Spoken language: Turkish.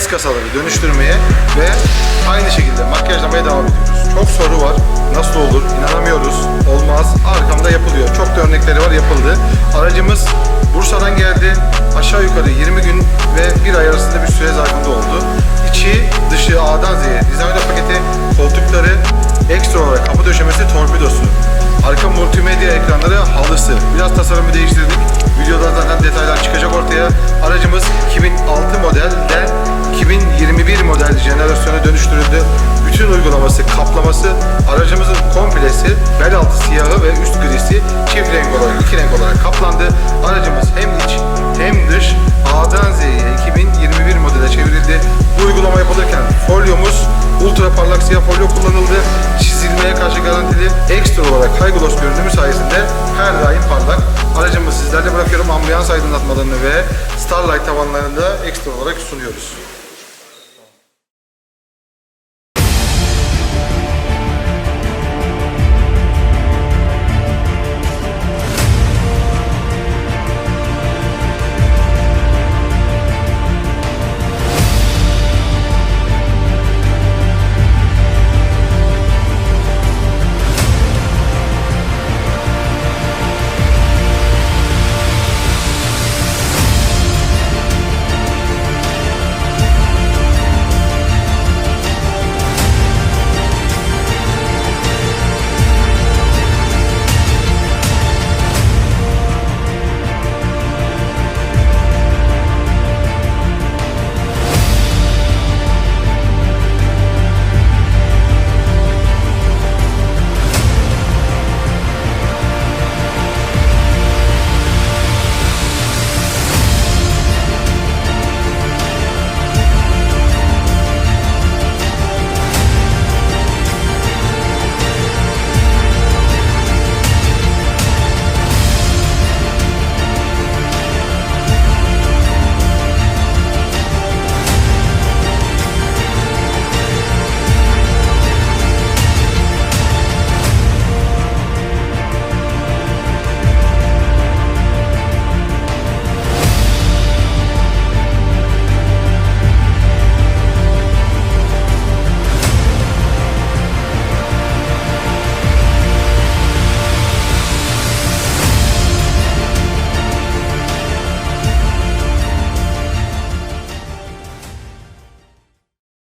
S kasaları dönüştürmeye ve aynı şekilde makyajlamaya devam ediyoruz. Çok soru var. Nasıl olur? İnanamıyoruz. Olmaz. Arkamda yapılıyor. Çok da örnekleri var yapıldı. Aracımız Bursa'dan geldi. Aşağı yukarı 20 gün ve bir ay arasında bir süre zarfında oldu. İçi dışı A'dan Z'ye dizayn paketi, koltukları, ekstra olarak kapı döşemesi, torpidosu. Arka multimedya ekranları, halısı. Biraz tasarımı değiştirdik. Videoda zaten detaylar çıkacak ortaya. Aracımız 2006 modelden 2021 model jenerasyona dönüştürüldü. Bütün uygulaması, kaplaması, aracımızın komplesi, bel altı siyahı ve üst grisi çift renk olarak, iki renk olarak kaplandı. Aracımız hem iç hem dış A'dan Z'ye 2021 modele çevrildi. Bu uygulama yapılırken folyomuz ultra parlak siyah folyo kullanıldı. Çizilmeye karşı garantili ekstra olarak high gloss görünümü sayesinde her daim parlak. Aracımı sizlerle bırakıyorum. Ambiyans aydınlatmalarını ve Starlight tavanlarını da ekstra olarak sunuyoruz.